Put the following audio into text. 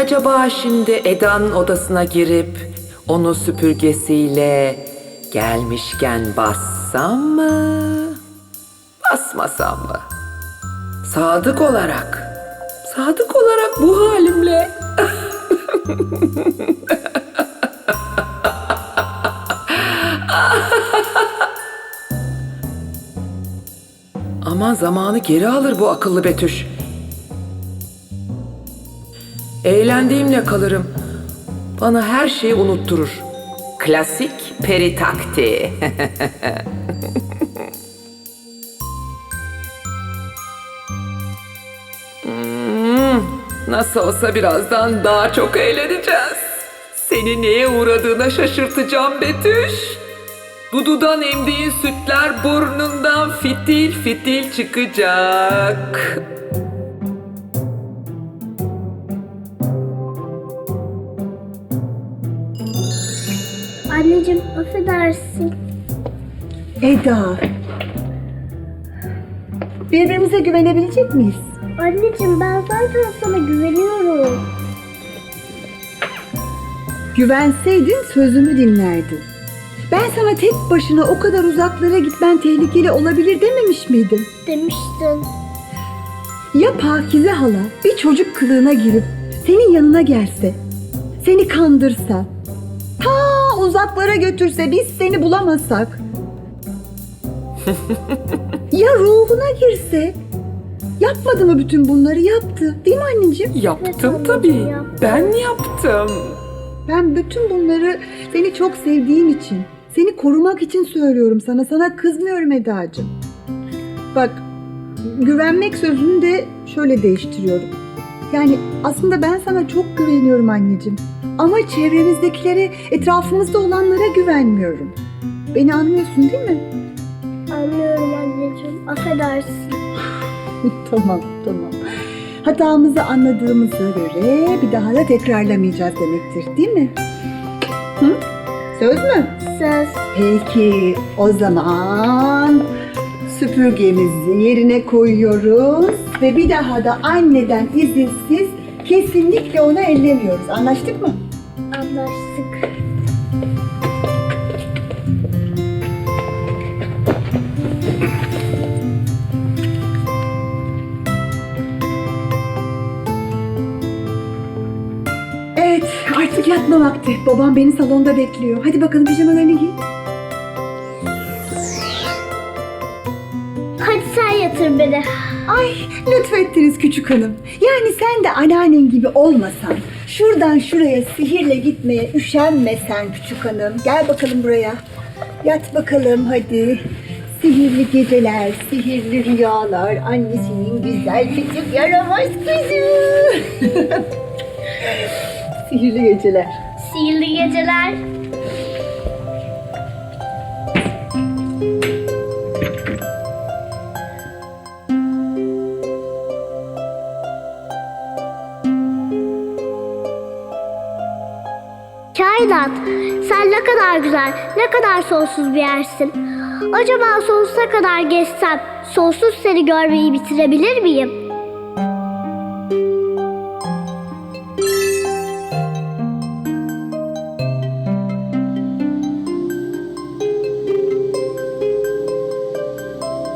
Acaba şimdi Eda'nın odasına girip onu süpürgesiyle gelmişken bassam mı? Basmasam mı? Sadık olarak, sadık olarak bu halimle Aman zamanı geri alır bu akıllı Betüş. Eğlendiğimle kalırım. Bana her şeyi unutturur. Klasik peri taktiği. Hmm, Nasıl olsa birazdan daha çok eğleneceğiz. Seni neye uğradığına şaşırtacağım Betüş. Dududan emdiğin sütler burnundan fitil fitil çıkacak. Anneciğim affedersin. Eda. Birbirimize güvenebilecek miyiz? Anneciğim ben zaten sana güveniyorum. Güvenseydin sözümü dinlerdin. Ben sana tek başına o kadar uzaklara gitmen tehlikeli olabilir dememiş miydim? Demiştin. Ya Pakize hala bir çocuk kılığına girip senin yanına gelse, seni kandırsa, uzaklara götürse biz seni bulamasak. ya ruhuna girse, yapmadı mı bütün bunları yaptı değil mi anneciğim? Yaptım tabii. Ben yaptım. Ben bütün bunları seni çok sevdiğim için, seni korumak için söylüyorum sana. Sana kızmıyorum Eda'cığım. Bak, güvenmek sözünü de şöyle değiştiriyorum. Yani aslında ben sana çok güveniyorum anneciğim. Ama çevremizdekilere, etrafımızda olanlara güvenmiyorum. Beni anlıyorsun değil mi? Anlıyorum anneciğim. Affedersin. tamam, tamam. Hatamızı anladığımıza göre bir daha da tekrarlamayacağız demektir, değil mi? Hı? Söz mü? Söz. Peki o zaman süpürgemizi yerine koyuyoruz ve bir daha da anneden izinsiz kesinlikle onu ellemiyoruz. Anlaştık mı? Anlaştık. Evet artık yatma vakti. Babam beni salonda bekliyor. Hadi bakalım pijamalarını giy. Yatır beni. Ay lütfettiniz küçük hanım. Yani sen de anneannen gibi olmasan, şuradan şuraya sihirle gitmeye üşenmesen küçük hanım. Gel bakalım buraya. Yat bakalım hadi. Sihirli geceler, sihirli rüyalar, annesinin güzel küçük yaramaz kızı. sihirli geceler. Sihirli geceler. Kainat, sen ne kadar güzel, ne kadar sonsuz bir yersin. Acaba sonsuza kadar geçsem, sonsuz seni görmeyi bitirebilir miyim?